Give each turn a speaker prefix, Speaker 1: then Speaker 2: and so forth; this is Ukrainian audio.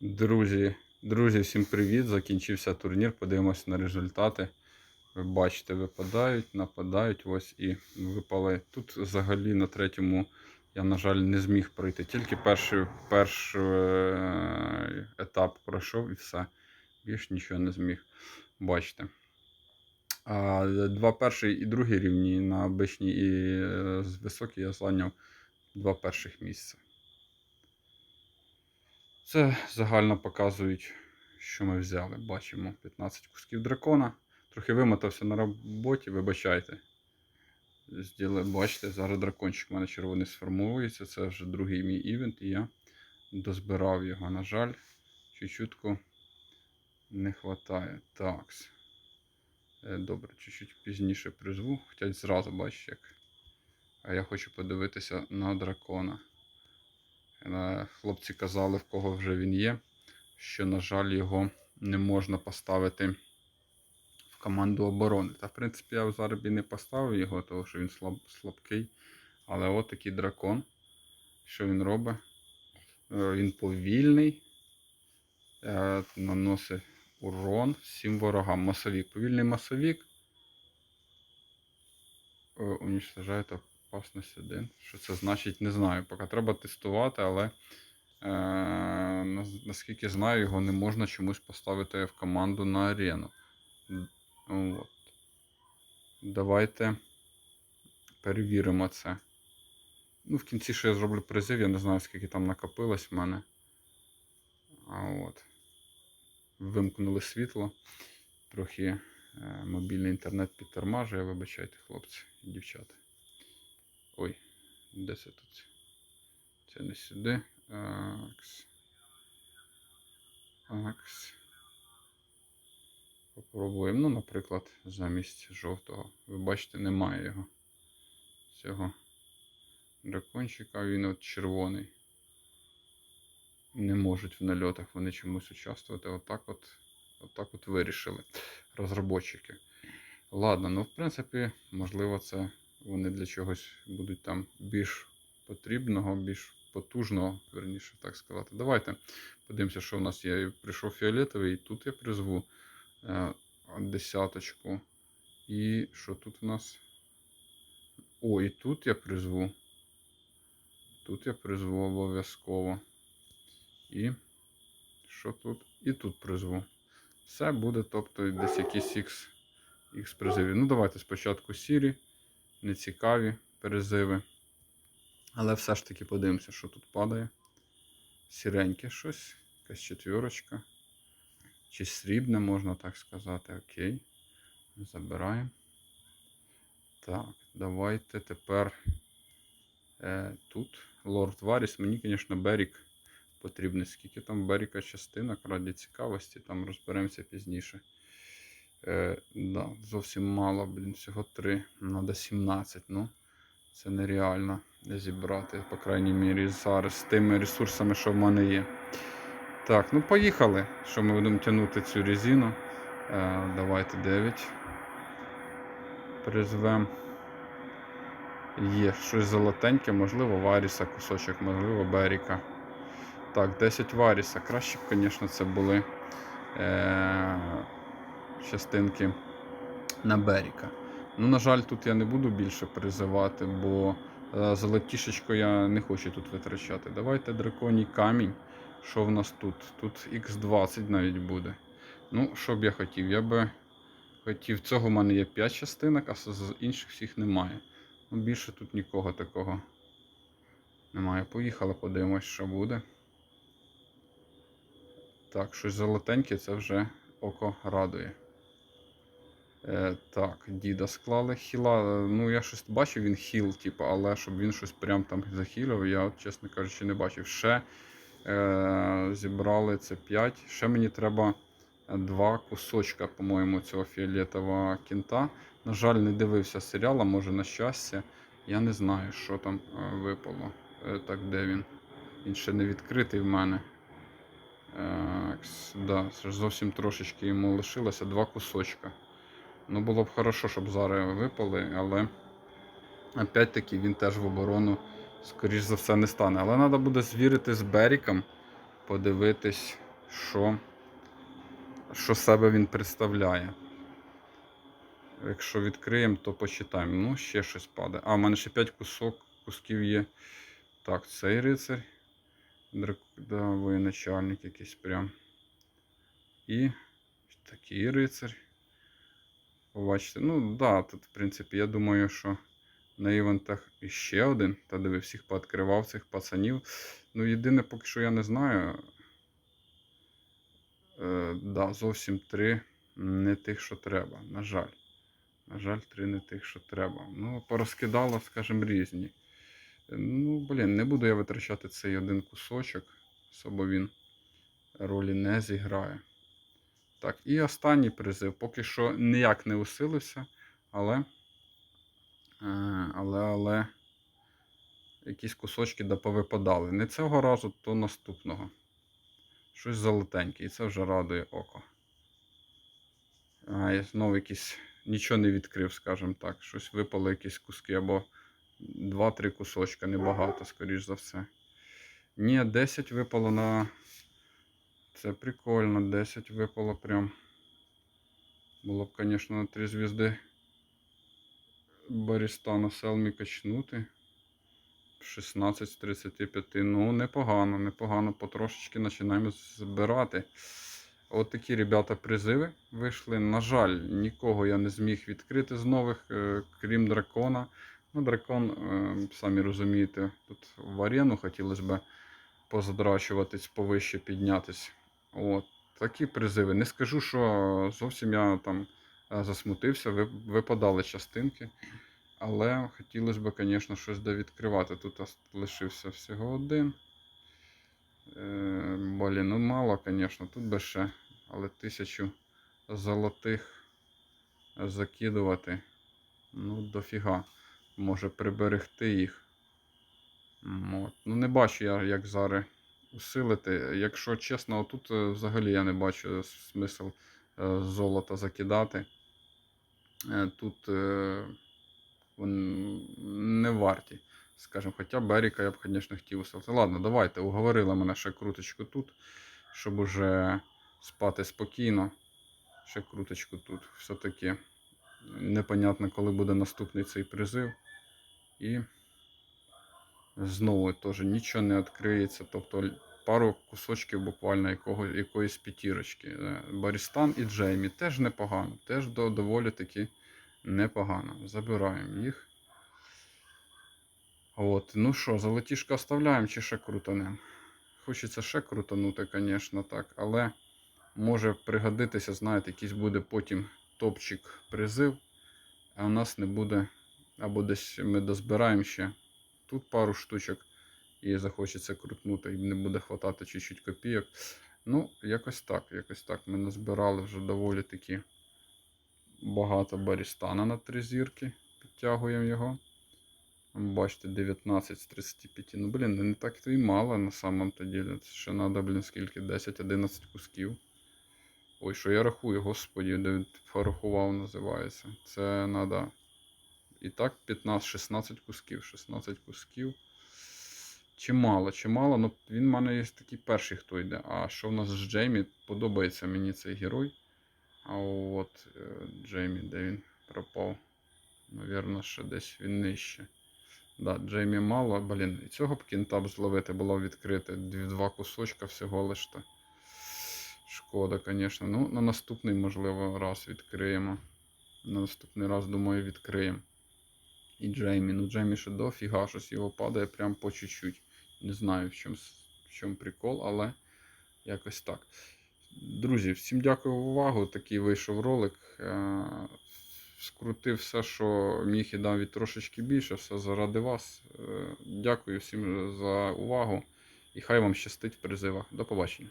Speaker 1: Друзі, друзі, всім привіт! Закінчився турнір. Подивимося на результати. Ви бачите, випадають, нападають. Ось і випали. Тут взагалі на третьому я, на жаль, не зміг пройти. Тільки перший, перший е, етап пройшов і все. Більш нічого не зміг. Бачите. Два перший і другий рівні на обичній і е, високій я зайняв два перших місця. Це загально показують, що ми взяли. Бачимо 15 кусків дракона. Трохи вимотався на роботі, вибачайте. Бачите, зараз дракончик у мене червоний сформується. Це вже другий мій івент, і я дозбирав його. На жаль, чуть-чутку не вистачає. Так. Е, Добре, чуть-чуть пізніше призву. Хоча зразу бачиш як. А я хочу подивитися на дракона. Хлопці казали, в кого вже він є, що, на жаль, його не можна поставити в команду оборони. Та, в принципі, я зараз і не поставив його, тому що він слаб, слабкий. Але от такий дракон. Що він робить? Е, Він повільний, е, наносить урон всім ворогам. Масовік. Повільний масовік. Е, Уничтожає опасність 1. Що це значить, не знаю. Поки треба тестувати, але е, наскільки знаю, його не можна чомусь поставити в команду на арену. От. Давайте перевіримо це. Ну, в кінці ще я зроблю призив, я не знаю, скільки там накопилось в мене. А от. Вимкнули світло. Трохи е, мобільний інтернет підтормажує, вибачайте, хлопці і дівчата. Ой, де це тут? Це не сюди. Акс. Акс. Попробуємо. Ну, наприклад, замість жовтого. Ви бачите, немає його. Цього дракончика, він от червоний. Не можуть в нальотах вони чомусь участвувати. Отак от, отак от вирішили розробники. Ладно, ну в принципі, можливо, це вони для чогось будуть там більш потрібного, більш потужного, верніше так сказати. Давайте подивимося, що в нас є. Прийшов фіолетовий, і тут я призву е, десяточку. І що тут у нас? О, і тут я призву. Тут я призву обов'язково. І що тут? І тут призву. Все буде, тобто десь якісь X, X призивів. Ну, давайте спочатку сірі, нецікаві призиви. Але все ж таки подивимося, що тут падає. Сіреньке щось, якась четвірочка. Чи срібне, можна так сказати. Окей. Забираємо. Так, давайте тепер е, тут. Лорд Варіс. Мені, звісно, Берік потрібний. Скільки там Беріка частинок раді цікавості, там розберемося пізніше. Е, да, зовсім мало, блін, всього 3. Надо 17. Ну, це нереально зібрати, по крайній мірі, зараз з тими ресурсами, що в мене є. Так, ну поїхали. Що ми будемо тягнути цю резину. Е, давайте 9. Призвемо. Є щось золотеньке, можливо, Варіса кусочок, можливо, Беріка. Так, 10 Варіса. Краще б, звісно, це були е- частинки на Беріка. Ну, на жаль, тут я не буду більше призивати, бо е, золотішечко я не хочу тут витрачати. Давайте драконій камінь. Що в нас тут? Тут Х20 навіть буде. Ну, що б я хотів? Я би хотів, цього в мене є 5 частинок, а з інших всіх немає. Ну, більше тут нікого такого немає. Поїхали, подивимось, що буде. Так, щось золотеньке, це вже око радує. Е, так, діда склали хіла. Е, Ну, я щось бачив, він хіл, типу, але щоб він щось прям там захилив, я, чесно кажучи, не бачив. Ще е, зібрали це 5. Ще мені треба два кусочка, по-моєму, цього фіолетового кінта. На жаль, не дивився серіал, а може на щастя. Я не знаю, що там е, випало. Е, так, де він? Він ще не відкритий в мене. Так, да, зовсім трошечки йому лишилося два кусочка. Ну, було б хорошо, щоб зараз випали, але опять-таки він теж в оборону, скоріш за все, не стане. Але треба буде звірити з Беріком, подивитись, що, що себе він представляє. Якщо відкриємо, то почитаємо. Ну, ще щось падає. А, в мене ще 5 кусок, кусків є. Так, цей рицарь. Да, воєначальник якийсь прям. І такий рицарь. Побачите. Ну, да, тут, в принципі, я думаю, що на івентах іще один. Та диви, всіх пооткривав цих пацанів. Ну, єдине, поки що я не знаю. Е, да, зовсім три не тих, що треба. На жаль. На жаль, три не тих, що треба. Ну, порозкидало, скажімо, різні. Ну, блін, не буду я витрачати цей один кусочок, особо він ролі не зіграє. Так, і останній призив. Поки що ніяк не усилився, але. е, Але, але. Якісь кусочки да повипадали. Не цього разу, то наступного. Щось золотеньке, і це вже радує око. А, я знову якісь. Нічого не відкрив, скажімо так. Щось випало якісь куски або 2-3 кусочка, небагато, скоріш за все. Ні, 10 випало на. Це прикольно, 10 випало прям. Було б, звісно, на 3 звізди Барістана Селмі качнути. 16 з 35. Ну, непогано, непогано. Потрошечки починаємо збирати. От такі, ребята, призиви вийшли. На жаль, нікого я не зміг відкрити з нових, е, крім дракона. Ну, дракон, е, самі розумієте, тут в арену хотілося б позадрачуватись, повище піднятись. От. Такі призиви. Не скажу, що зовсім я там е, засмутився, випадали частинки. Але хотілося б, звісно, щось довідкривати. Тут лишився всього один. Е, Блін, ну мало, звісно, тут би ще, але тисячу золотих закидувати. Ну, дофіга. Може приберегти їх. От. Ну, не бачу я, як зараз усилити. Якщо чесно, тут е, взагалі я не бачу смисл е, золота закидати. Е, Тут е, не варті. Скажімо, хоча Беріка я б, звісно, хотів усилити. Ладно, давайте, уговорили мене ще круточку тут, щоб уже спати спокійно. Ще круточку тут. Все-таки непонятно, коли буде наступний цей призив. І знову теж нічого не відкриється. Тобто пару кусочків буквально якого, якоїсь п'ятірочки. Е, Барістан і Джеймі теж непогано, теж доволі таки непогано. Забираємо їх. От, ну що, золотішко оставляємо чи ще крутанем? Хочеться ще крутанути, звісно, так, але може пригодитися, знаєте, якийсь буде потім топчик призив, а у нас не буде, або десь ми дозбираємо ще тут пару штучок і захочеться крутнути, і не буде хватати чуть-чуть копійок. Ну, якось так, якось так. Ми назбирали вже доволі таки багато барістана на три зірки. Підтягуємо його. Бачите, 19 з 35. Ну, блін, не так то і мало на самом то ділі. Це ще треба, блін, скільки? 10-11 кусків. Ой, що я рахую, господі, де порахував, називається. Це треба. І так, 15-16 кусків. 16 кусків. Чимало, чимало. Ну, він в мене є такий перший, хто йде. А що в нас з Джеймі? Подобається мені цей герой. А от е, Джеймі, де він пропав? Навірно, ще десь він нижче. Да, Джеймі мало, блін, і цього б кінта б зловити було відкрити. Дві, два кусочка всього лиш то. Шкода, звісно. Ну, на наступний, можливо, раз відкриємо. На наступний раз, думаю, відкриємо. І Джеймі. Ну, Джеймі ще дофіга, щось його падає прям по чуть-чуть. Не знаю, в чому, в чому прикол, але якось так. Друзі, всім дякую за увагу. Такий вийшов ролик. Е, Скрутив все, що міг і від трошечки більше, все заради вас. Е, Дякую всім за увагу і хай вам щастить в призивах. До побачення.